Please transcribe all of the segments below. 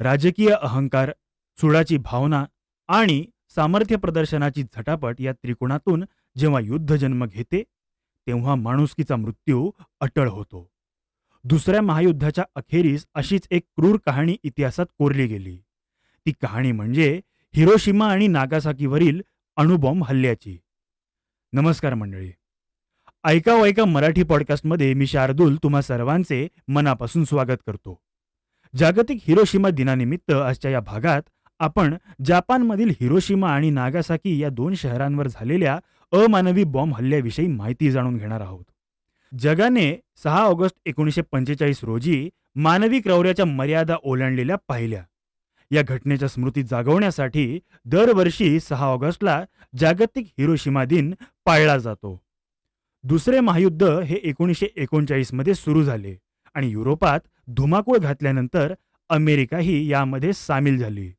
राजकीय अहंकार सुडाची भावना आणि सामर्थ्य प्रदर्शनाची झटापट या त्रिकोणातून जेव्हा युद्ध जन्म घेते तेव्हा माणुसकीचा मृत्यू अटळ होतो. दुसऱ्या महायुद्धाच्या अखेरीस अशीच एक क्रूर कहाणी इतिहासात कोरली गेली. ती कहाणी म्हणजे हिरोशिमा आणि नागासाकीवरील अणुबॉम्ब हल्ल्याची. नमस्कार मंडळी. ऐका ऐका मराठी पॉडकास्टमध्ये मी शार्दूल तुम्हा सर्वांचे मनापासून स्वागत करतो. जागतिक हिरोशिमा दिनानिमित्त आजच्या या भागात आपण जपानमधील हिरोशिमा आणि नागासाकी या दोन शहरांवर झालेल्या अमानवी बॉम्ब हल्ल्याविषयी माहिती जाणून घेणार आहोत. जगाने सहा ऑगस्ट एकोणीसशे पंचेचाळीस रोजी मानवी क्रौर्याच्या मर्यादा ओलांडलेल्या पाहिल्या. या घटनेच्या स्मृती जागवण्यासाठी दरवर्षी सहा ऑगस्टला जागतिक हिरोशिमा दिन पाळला जातो. दुसरे महायुद्ध हे एकोणीसशे एकोणचाळीसमध्ये सुरू झाले आणि युरोपात धुमाकूळ घातल्यानंतर अमेरिकाही यामध्ये सामील झाली.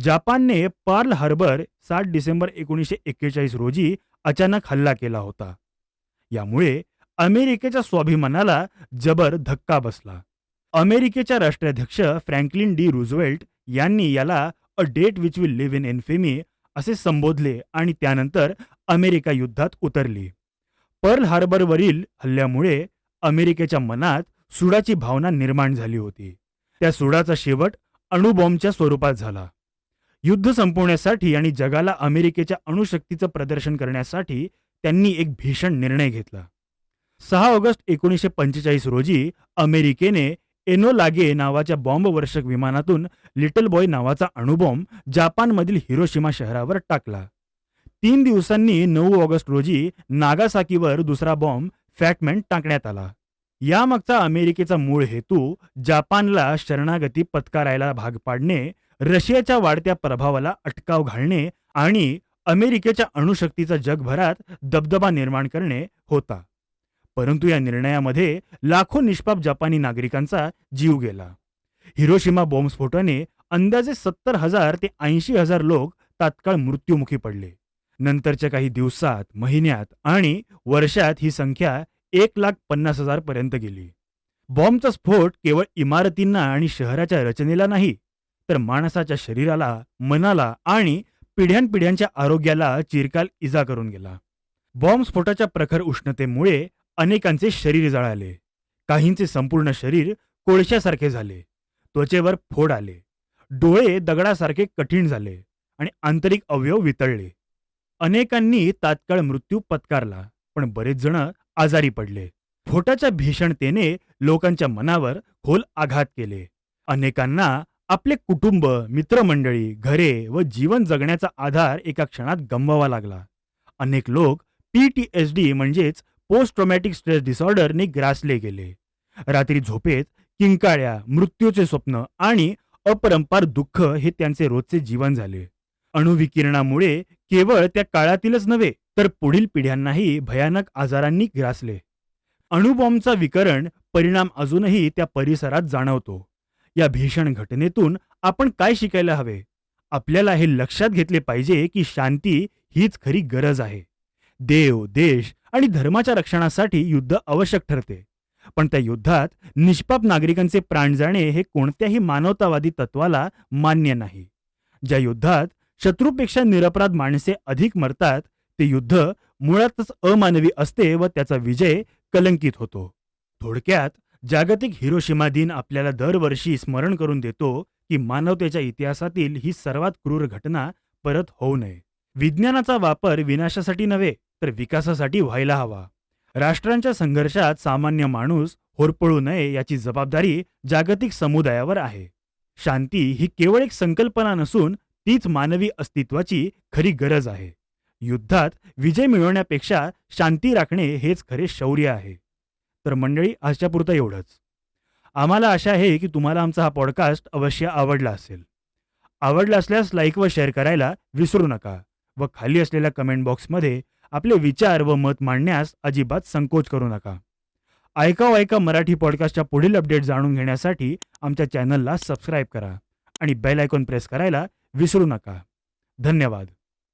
जपानने पर्ल हार्बर सात डिसेंबर एकोणीसशे एक्केचाळीस रोजी अचानक हल्ला केला होता. यामुळे अमेरिकेच्या स्वाभिमानाला जबर धक्का बसला. अमेरिकेच्या राष्ट्राध्यक्ष फ्रँकलिन डी रुझवेल्ट यांनी याला a date which will live in infamy असे संबोधले आणि त्यानंतर अमेरिका युद्धात उतरली. पर्ल हार्बरवरील हल्ल्यामुळे अमेरिकेच्या मनात सुडाची भावना निर्माण झाली होती. त्या सुडाचा शेवट अणुबॉम्बच्या स्वरूपात झाला. युद्ध संपवण्यासाठी आणि जगाला अमेरिकेच्या अणुशक्तीचं प्रदर्शन करण्यासाठी त्यांनी एक भीषण निर्णय घेतला. सहा ऑगस्ट एकोणीसशे पंचेचाळीस रोजी अमेरिकेने एनोलागे नावाच्या बॉम्बवर्षक विमानातून लिटल बॉय नावाचा अणुबॉम्ब जपानमधील हिरोशिमा शहरावर टाकला. तीन दिवसांनी नऊ ऑगस्ट रोजी नागासाकीवर दुसरा बॉम्ब फॅटमॅन टाकण्यात आला. यामागचा अमेरिकेचा मूळ हेतू जपानला शरणागती पत्करायला भाग पाडणे रशियाच्या वाढत्या प्रभावाला अटकाव घालणे आणि अमेरिकेच्या अणुशक्तीचा जगभरात दबदबा निर्माण करणे होता. परंतु या निर्णयामध्ये लाखो निष्पाप जपानी नागरिकांचा जीव गेला. हिरोशिमा बॉम्बस्फोटाने अंदाजे सत्तर हजार ते ऐंशी हजार लोक तात्काळ मृत्युमुखी पडले. नंतरच्या काही दिवसात महिन्यात आणि वर्षात ही संख्या एक लाख पन्नास हजार पर्यंत गेली. बॉम्बचा स्फोट केवळ इमारतींना आणि शहराच्या रचनेला नाही तर माणसाच्या शरीराला मनाला आणि पिढ्यानपिढ्यांच्या आरोग्याला चिरकाल इजा करून गेला. बॉम्बस्फोटाच्या प्रखर उष्णतेमुळे अनेकांचे शरीर जळाले. काहींचे संपूर्ण शरीर कोळशासारखे झाले. त्वचेवर फोड आले. डोळे दगडासारखे कठीण झाले आणि आंतरिक अवयव वितळले. अनेकांनी तात्काळ मृत्यू पत्कारला पण बरेच जण आजारी पडले. फोटाच्या भीषणतेने लोकांच्या मनावर खोल आघात केले. अनेकांना आपले कुटुंब मित्रमंडळी घरे व जीवन जगण्याचा आधार एका क्षणात गमवावा लागला. अनेक लोक पीटीएसडी म्हणजेच पोस्ट ट्रॉमॅटिक स्ट्रेस डिसऑर्डरने ग्रासले गेले. रात्री झोपेत किंकाळ्या मृत्यूचे स्वप्न आणि अपरंपार दुःख हे त्यांचे रोजचे जीवन झाले. अणुविकिरणामुळे केवळ त्या काळातीलच नव्हे तर पुढील पिढ्यांनाही भयानक आजारांनी ग्रासले. अणुबॉम्बचा विकरण परिणाम अजूनही त्या परिसरात जाणवतो. या भीषण घटनेतून आपण काय शिकायला हवे? आपल्याला हे लक्षात घेतले पाहिजे की शांती हीच खरी गरज आहे. देव देश आणि धर्माच्या रक्षणासाठी युद्ध आवश्यक ठरते. पण त्या युद्धात निष्पाप नागरिकांचे प्राण जाणे हे कोणत्याही मानवतावादी तत्वाला मान्य नाही. ज्या युद्धात शत्रूपेक्षा निरपराध माणसे अधिक मरतात ते युद्ध मुळातच अमानवी असते व त्याचा विजय कलंकित होतो. थोडक्यात जागतिक हिरोशिमा दिन आपल्याला दरवर्षी स्मरण करून देतो की मानवतेच्या इतिहासातील ही सर्वात क्रूर घटना परत होऊ नये. विज्ञानाचा वापर विनाशासाठी नव्हे तर विकासासाठी व्हायला हवा. राष्ट्रांच्या संघर्षात सामान्य माणूस होरपळू नये याची जबाबदारी जागतिक समुदायावर आहे. शांती ही केवळ एक संकल्पना नसून तीच मानवी अस्तित्वाची खरी गरज आहे. युद्धात विजय मिळवण्यापेक्षा शांती राखणे हेच खरे शौर्य आहे. तर मंडळी आजच्या पुरतं एवढंच. आम्हाला आशा आहे की तुम्हाला आमचा हा पॉडकास्ट अवश्य आवडला असेल. आवडला असल्यास लाईक व शेअर करायला विसरू नका व खाली असलेल्या कमेंट बॉक्समध्ये आपले विचार व मत मांडण्यास अजिबात संकोच करू नका. ऐका ऐका मराठी पॉडकास्टच्या पुढील अपडेट जाणून घेण्यासाठी आमच्या चॅनलला सबस्क्राईब करा आणि बेल आयकॉन प्रेस करायला विसरू नका. धन्यवाद.